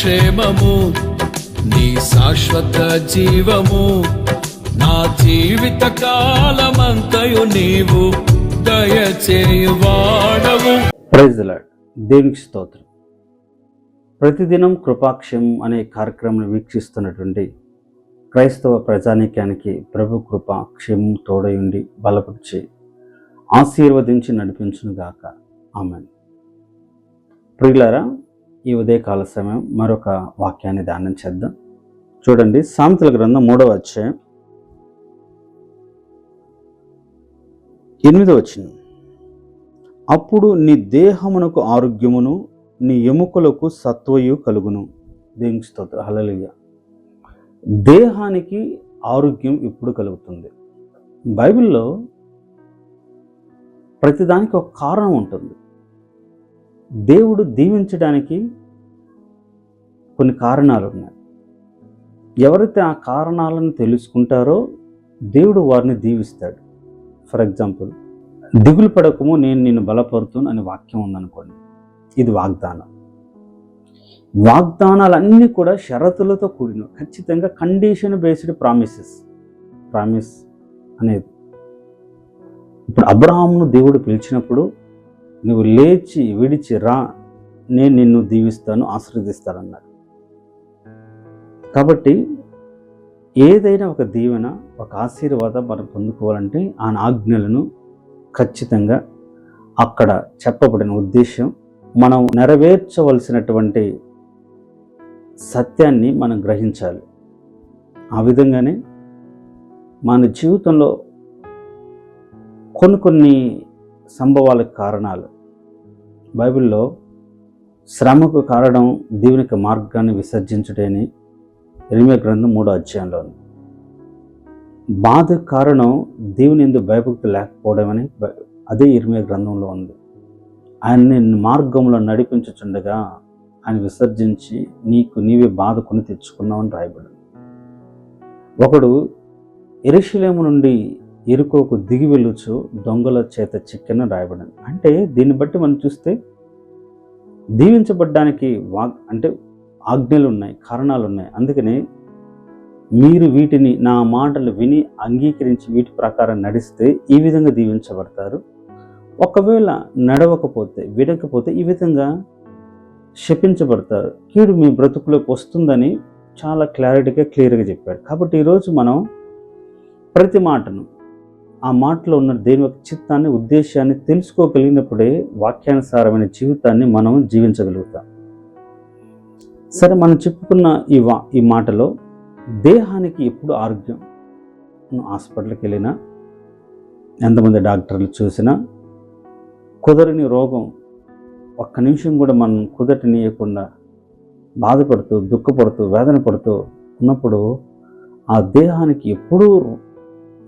క్షేమము నీ శాశ్వత జీవము నా జీవిత కాలమంతయు నీవు దయచేయువాడవు ప్రైజ్ దేవునికి స్తోత్రం. ప్రతిదినం కృపాక్షయం అనే కార్యక్రమం వీక్షిస్తున్నటువంటి క్రైస్తవ ప్రజానీకానికి ప్రభు కృప క్షేమం తోడయుండి బలపరిచి ఆశీర్వదించి నడిపించునుగాక. ఆమె ప్రియులారా ఈ ఉదయకాల సమయం మరొక వాక్యాన్ని ధ్యానం చేద్దాం. చూడండి సామెతల గ్రంథం మూడవ అధ్యాయం ఎనిమిదో వచ్చింది అప్పుడు నీ దేహమునకు ఆరోగ్యమును నీ ఎముకలకు సత్వయు కలుగును. దేవుని స్తోత్ర. హలలియ దేహానికి ఆరోగ్యం ఇప్పుడు కలుగుతుంది. బైబిల్లో ప్రతిదానికి ఒక కారణం ఉంటుంది. దేవుడు దీవించడానికి కొన్ని కారణాలు ఉన్నాయి ఎవరైతే ఆ కారణాలను తెలుసుకుంటారో దేవుడు వారిని దీవిస్తాడు. ఫర్ ఎగ్జాంపుల్ దిగులు పడకము నేను నిన్ను బలపరుతును అనే వాక్యం ఉందనుకోండి. ఇది వాగ్దానం. వాగ్దానాలన్నీ కూడా షరతులతో కూడిన ఖచ్చితంగా కండిషన్ బేస్డ్ ప్రామిసెస్ ప్రామిస్ అనేది. ఇప్పుడు అబ్రహామును దేవుడు పిలిచినప్పుడు నువ్వు లేచి విడిచి రా నేను నిన్ను దీవిస్తాను ఆశీర్వదిస్తానన్నాడు. కాబట్టి ఏదైనా ఒక దీవెన ఒక ఆశీర్వాదం మనం పొందుకోవాలంటే ఆ ఆజ్ఞలను ఖచ్చితంగా అక్కడ చెప్పబడిన ఉద్దేశం మనం నెరవేర్చవలసినటువంటి సత్యాన్ని మనం గ్రహించాలి. ఆ విధంగానే మన జీవితంలో కొన్ని కొన్ని సంభవాలకు కారణాలు. బైబిల్లో శ్రమకు కారణం దేవునికి మార్గాన్ని విసర్జించుటని ఎనిమిది గ్రంథం మూడో అధ్యాయంలో ఉంది. బాధ కారణం దేవుని ఎందుకు భయభక్తి లేకపోవడం అని అదే ఇరిమే గ్రంథంలో ఉంది. ఆయన్ని మార్గంలో నడిపించుచుండగా ఆయన విసర్జించి నీకు నీవే బాధ కొని తెచ్చుకున్నావని రాయబడింది. ఒకడు ఎరుషలేము నుండి ఎరుకోకు దిగి వెళ్ళుచు దొంగల చేత చిక్కెన రాయబడింది. అంటే దీన్ని బట్టి మనం చూస్తే దీవించబడ్డానికి వాగ్ అంటే ఆజ్ఞలు ఉన్నాయి కారణాలు ఉన్నాయి అందుకని మీరు వీటిని నా మాటలు విని అంగీకరించి వీటి ప్రకారం నడిస్తే ఈ విధంగా దీవించబడతారు. ఒకవేళ నడవకపోతే విడకపోతే ఈ విధంగా శపించబడతారు. కీడు మీ బ్రతుకులోకి వస్తుందని చాలా క్లారిటీగా క్లియర్గా చెప్పాడు కాబట్టి ఈరోజు మనం ప్రతి మాటను ఆ మాటలో ఉన్న దేని యొక్క చిత్తాన్ని ఉద్దేశాన్ని తెలుసుకోగలిగినప్పుడే వాక్యానుసారమైన జీవితాన్ని మనం జీవించగలుగుతాం. సరే మనం చెప్పుకున్న ఈ వా ఈ మాటలో దేహానికి ఎప్పుడు ఆరోగ్యం? హాస్పిటల్కి వెళ్ళినా ఎంతమంది డాక్టర్లు చూసినా కుదరని రోగం ఒక్క నిమిషం కూడా మనం కుదరనియకుండా బాధపడుతూ దుఃఖపడుతూ వేదన పడుతూ ఉన్నప్పుడు ఆ దేహానికి ఎప్పుడూ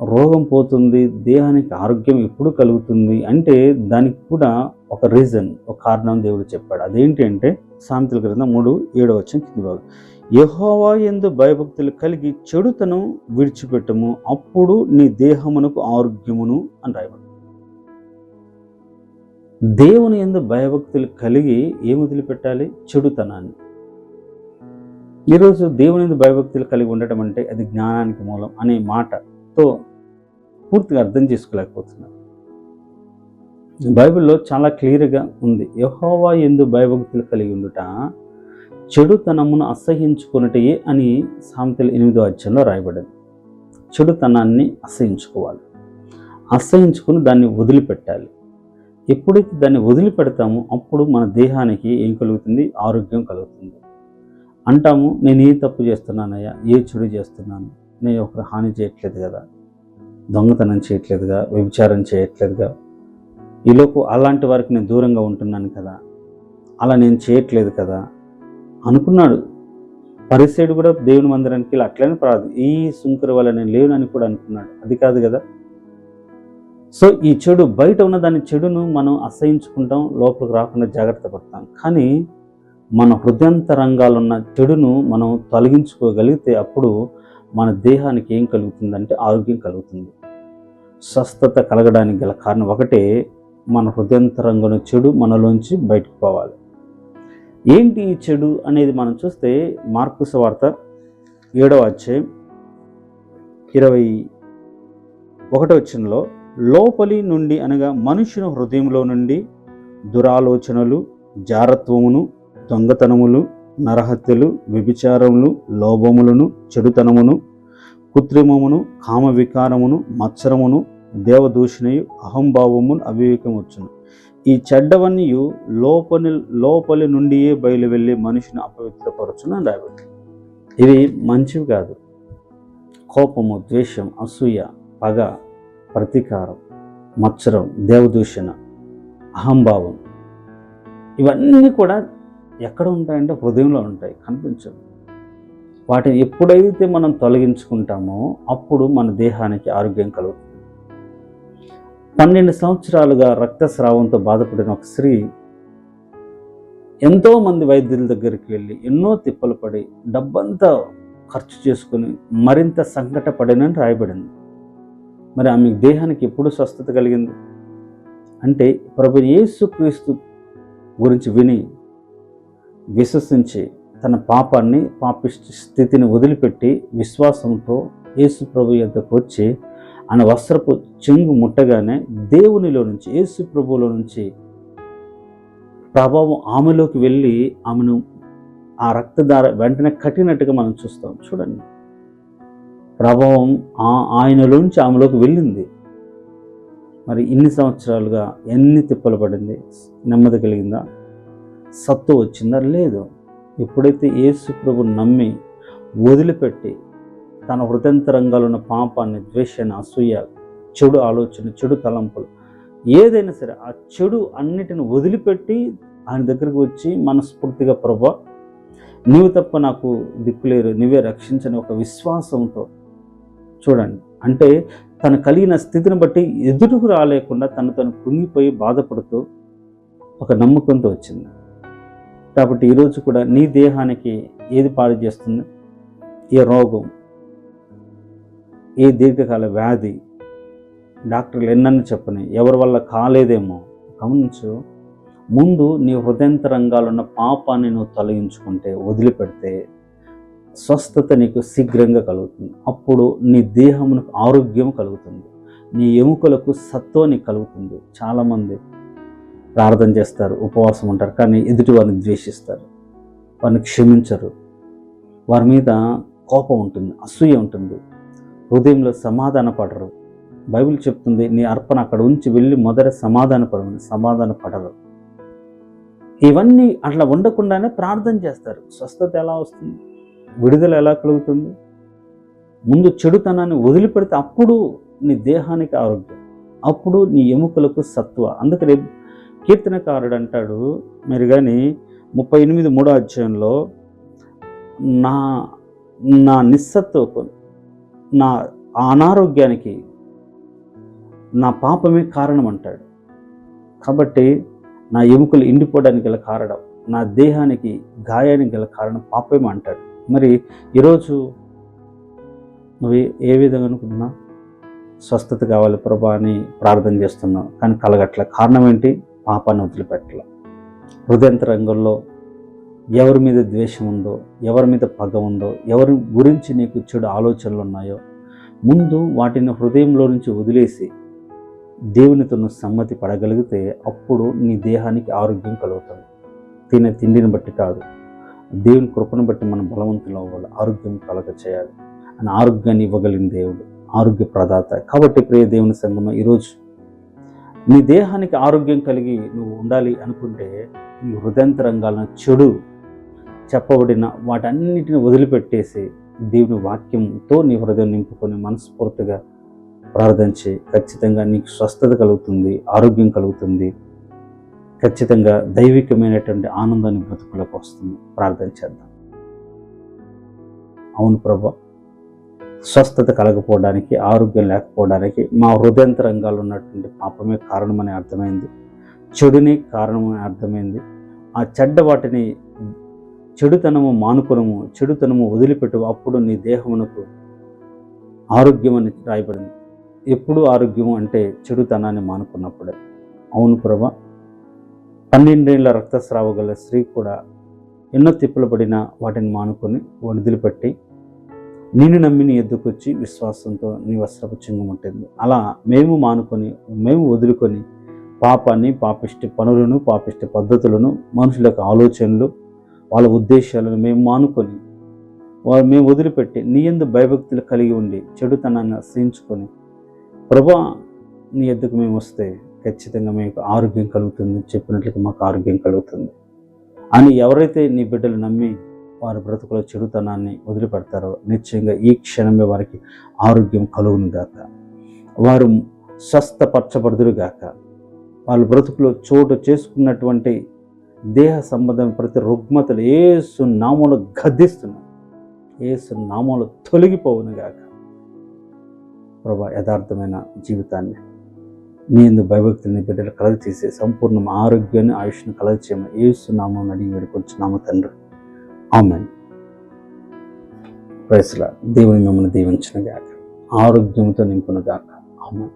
రోగం పోతుంది దేహానికి ఆరోగ్యం ఎప్పుడు కలుగుతుంది అంటే దానికి కూడా ఒక రీజన్ ఒక కారణం దేవుడు చెప్పాడు. అదేంటి అంటే సామెతల క్రింద మూడు ఏడో వచ్చిన కింది భాగం. యహోవా ఎందు భయభక్తులు కలిగి చెడుతను విడిచిపెట్టము అప్పుడు నీ దేహమునకు ఆరోగ్యమును అని రాయబడి దేవుని ఎందు భయభక్తులు కలిగి ఏమి వదిలిపెట్టాలి? చెడుతనాన్ని. ఈరోజు దేవుని ఎందు భయభక్తులు కలిగి ఉండటం అంటే అది జ్ఞానానికి మూలం అనే మాటతో పూర్తిగా అర్థం చేసుకోలేకపోతున్నారు. బైబిల్లో చాలా క్లియర్గా ఉంది. యహోవా ఎందు భయభక్తులు కలిగి ఉండుట చెడుతనమును అసహించుకున్నటే అని సామెతలు ఎనిమిదో అధ్యాయంలో రాయబడింది. చెడుతనాన్ని అసహించుకోవాలి. అసహించుకుని దాన్ని వదిలిపెట్టాలి. ఎప్పుడైతే దాన్ని వదిలిపెడతామో అప్పుడు మన దేహానికి ఏం కలుగుతుంది? ఆరోగ్యం కలుగుతుంది. అంటాము నేను ఏ తప్పు చేస్తున్నానయ్యా? ఏ చెడు చేస్తున్నాను? నేను ఒకరు హాని చేయట్లేదు కదా? దొంగతనం చేయట్లేదుగా? వ్యభిచారం చేయట్లేదుగా? ఈలోపు అలాంటి వారికి నేను దూరంగా ఉంటున్నాను కదా. అలా నేను చేయట్లేదు కదా. అనుకున్నాడు. పరిసేడు కూడా దేవుని మందిరానికి ఇలా అట్లనే ప్రార్థ ఈ సుంకర వల్ల నేను లేనని కూడా అనుకున్నాడు. అది కాదు కదా. సో ఈ చెడు బయట ఉన్న దాని చెడును మనం అసహించుకుంటాం లోపలికి రాకుండా జాగ్రత్త పడతాం. కానీ మన హృదయంతరంగాలున్న చెడును మనం తొలగించుకోగలిగితే అప్పుడు మన దేహానికి ఏం కలుగుతుందంటే ఆరోగ్యం కలుగుతుంది. స్వస్థత కలగడానికి గల కారణం ఒకటే మన హృదయంతరంగంలో చెడు మనలోంచి బయటకు పోవాలి. ఏంటి ఈ చెడు అనేది మనం చూస్తే మార్కుస్ వార్త ఏడవ అధ్యాయం ఇరవై ఒకటో వచ్చినలో లోపలి నుండి అనగా మనుషుని హృదయంలో నుండి దురాలోచనలు జారత్వమును దొంగతనములు నరహత్యలు వ్యభిచారములు లోభములను చెడుతనమును కృత్రిమమును కామ వికారమును మత్సరమును దేవదూషణయు అహంభావమును అవివేకమొచ్చును. ఈ చెడ్డవన్నీ లోపలి లోపలి నుండియే బయలు వెళ్ళి మనిషిని అపవిత్రపరచును అని రాయబడింది. ఇవి మంచివి కాదు. కోపము ద్వేషం అసూయ పగ ప్రతీకారం మత్సరం దేవదూషణ అహంభావం ఇవన్నీ కూడా ఎక్కడ ఉంటాయంటే హృదయంలో ఉంటాయి కనిపించవు. వాటిని ఎప్పుడైతే మనం తొలగించుకుంటామో అప్పుడు మన దేహానికి ఆరోగ్యం కలుగుతుంది. పన్నెండు సంవత్సరాలుగా రక్తస్రావంతో బాధపడిన ఒక స్త్రీ ఎంతోమంది వైద్యుల దగ్గరికి వెళ్ళి ఎన్నో తిప్పలు పడి డబ్బంతా ఖర్చు చేసుకుని మరింత సంకట పడినని రాయబడింది. మరి ఆమె దేహానికి ఎప్పుడు స్వస్థత కలిగింది? అంటే ప్రభు యేసుక్రీస్తు గురించి విని విశ్వసించి తన పాపాన్ని పాపి స్థితిని వదిలిపెట్టి విశ్వాసంతో యేసు ప్రభు యొద్దకు వచ్చి ఆయన వస్త్రపు చెంగు ముట్టగానే దేవునిలో నుంచి యేసు ప్రభువులో నుంచి ప్రభావం ఆమెలోకి వెళ్ళి ఆమెను ఆ రక్తధార వెంటనే కట్టినట్టుగా మనం చూస్తాం. చూడండి. ప్రభావం ఆ ఆయనలోంచి ఆమెలోకి వెళ్ళింది. మరి ఇన్ని సంవత్సరాలుగా ఎన్ని తిప్పలు పడింది? నెమ్మది కలిగిందా? సత్తు వచ్చిందా? లేదు. ఎప్పుడైతే యేసు ప్రభు నమ్మి వదిలిపెట్టి తన హృదయంతరంగాలు ఉన్న పాపాన్ని ద్వేషాన్ని అసూయ చెడు ఆలోచన చెడు తలంపులు ఏదైనా సరే ఆ చెడు అన్నిటిని వదిలిపెట్టి ఆయన దగ్గరికి వచ్చి మనస్ఫూర్తిగా ప్రభా నీవు తప్ప నాకు దిక్కులేరు నీవే రక్షించని ఒక విశ్వాసంతో చూడండి. అంటే తను కలిగిన స్థితిని బట్టి ఎదురుకు రాలేకుండా తను తను కుంగిపోయి బాధపడుతూ ఒక నమ్మకంతో వచ్చింది. కాబట్టి ఈరోజు కూడా నీ దేహానికి ఏది పాడు చేస్తుంది? ఏ రోగం? ఏ దీర్ఘకాల వ్యాధి డాక్టర్లు ఎన్నని చెప్పని ఎవరి వల్ల కాలేదేమో గమనించు. ముందు నీ హృదయంతరంగాలు ఉన్న పాపాన్ని నువ్వు తొలగించుకుంటే వదిలిపెడితే స్వస్థత నీకు శీఘ్రంగా కలుగుతుంది. అప్పుడు నీ దేహమునకు ఆరోగ్యం కలుగుతుంది. నీ ఎముకలకు సత్వాన్ని నీకు కలుగుతుంది. చాలామంది ప్రార్థన చేస్తారు ఉపవాసం ఉంటారు కానీ ఎదుటి వారిని ద్వేషిస్తారు. వారిని క్షమించరు. వారి మీద కోపం ఉంటుంది అసూయ ఉంటుంది. హృదయంలో సమాధాన పడరు బైబిల్ చెప్తుంది నీ అర్పణ అక్కడ ఉంచి వెళ్ళి మొదట సమాధాన పడమని సమాధాన పడరు ఇవన్నీ అట్లా ఉండకుండానే ప్రార్థన చేస్తారు. స్వస్థత ఎలా వస్తుంది? విడుదల ఎలా కలుగుతుంది? ముందు చెడుతనాన్ని వదిలిపెడితే అప్పుడు నీ దేహానికి ఆరోగ్యం అప్పుడు నీ ఎముకలకు సత్వ. అందుకని కీర్తనకారుడు అంటాడు మీరు కానీ ముప్పై ఎనిమిది మూడో అధ్యాయంలో నా నా నిస్సత్వకు నా అనారోగ్యానికి నా పాపమే కారణం అంటాడు కాబట్టి నా ఎముకలు ఎండిపోవడానికి గల కారణం నా దేహానికి గాయానికి గల కారణం పాపమే అంటాడు. మరి ఈరోజు నువ్వు ఏ విధంగా అనుకుంటున్నా? స్వస్థత కావాలి ప్రభా అని ప్రార్థన చేస్తున్నావు. కానీ కలగట్ల కారణం ఏంటి? పాపాన్ని వదిలిపెట్టల. హృదయంతరంగంలో ఎవరి మీద ద్వేషం ఉందో ఎవరి మీద పగ ఉందో ఎవరి గురించి నీకు చెడు ఆలోచనలు ఉన్నాయో ముందు వాటిని హృదయంలో నుంచి వదిలేసి దేవునితో నువ్వు సమ్మతి పడగలిగితే అప్పుడు నీ దేహానికి ఆరోగ్యం కలుగుతుంది. తినే తిండిని బట్టి కాదు దేవుని కృపను బట్టి మనం బలవంతులు అవ్వాలి ఆరోగ్యం కలగ చేయాలి అని ఆరోగ్యాన్ని ఇవ్వగలిగిన దేవుడు ఆరోగ్య ప్రదాత. కాబట్టి ప్రియ దేవుని సంగమ ఈరోజు నీ దేహానికి ఆరోగ్యం కలిగి నువ్వు ఉండాలి అనుకుంటే నీ హృదయంతరంగాలను చెడు చెప్పబడిన వాటన్నిటిని వదిలిపెట్టేసి దేవుని వాక్యంతో నీ హృదయం నింపుకొని మనస్ఫూర్తిగా ప్రార్థించి ఖచ్చితంగా నీకు స్వస్థత కలుగుతుంది ఆరోగ్యం కలుగుతుంది. ఖచ్చితంగా దైవికమైనటువంటి ఆనందాన్ని బ్రతుకులకు వస్తుంది. ప్రార్థన చేద్దాం. అవును ప్రభా స్వస్థత కలగపోవడానికి ఆరోగ్యం లేకపోవడానికి మా హృదయంతరంగాలు ఉన్నటువంటి పాపమే కారణమని అర్థమైంది. చెడుని కారణమని అర్థమైంది. ఆ చెడ్డ వాటిని చెడుతనము మానుకొనము చెడుతనము వదిలిపెట్టు అప్పుడు నీ దేహమునకు ఆరోగ్యం అని రాయబడింది. ఎప్పుడు ఆరోగ్యము అంటే చెడుతనాన్ని మానుకున్నప్పుడే. అవును ప్రభ. పన్నెండేళ్ళ రక్తస్రావ గల స్త్రీ కూడా ఎన్నో తిప్పలు పడినా వాటిని మానుకొని వదిలిపెట్టి నిన్ను నమ్మి నీ ఎద్దుకొచ్చి విశ్వాసంతో నీ వస్త్రపు చింగముట్టింది అలా మేము మానుకొని మేము వదులుకొని పాపాన్ని పాపిష్టి పనులను పాపిష్టి పద్ధతులను మనుషుల యొక్క ఆలోచనలు వాళ్ళ ఉద్దేశాలను మేము మానుకొని వారు మేము వదిలిపెట్టి నీ ఎందు భయభక్తులు కలిగి ఉండి చెడుతనాన్ని ఆశ్రయించుకొని ప్రభా నీ ఎద్దుకు మేము వస్తే ఖచ్చితంగా మీకు ఆరోగ్యం కలుగుతుంది చెప్పినట్లుగా మాకు ఆరోగ్యం కలుగుతుంది. అని ఎవరైతే నీ బిడ్డలు నమ్మి వారి బ్రతుకులో చెడుతనాన్ని వదిలిపెడతారో నిశ్చయంగా ఈ క్షణమే వారికి ఆరోగ్యం కలుగును గాక. వారు స్వస్థపరచబడుదురు గాక. వాళ్ళ బ్రతుకులో చోటు చేసుకున్నటువంటి దేహ సంబంధం ప్రతి రుగ్మతలు ఏసు నామంలో గద్దిస్తున్నాం. ఏసు నామంలో తొలగిపోవును గాక. ప్రభా యథార్థమైన జీవితాన్ని నేను ఎందు బిడ్డలు కలగ చేసే సంపూర్ణ ఆరోగ్యాన్ని ఆయుష్ను కలగ చేయమని ఏసు నామం అడిగి వేడుకొచ్చున్నాము తండ్రి. ఆమెన్. ప్రైస్లా దేవుని మిమ్మల్ని దీవించిన గాక. ఆరోగ్యంతో నింపును గాక. ఆమెన్.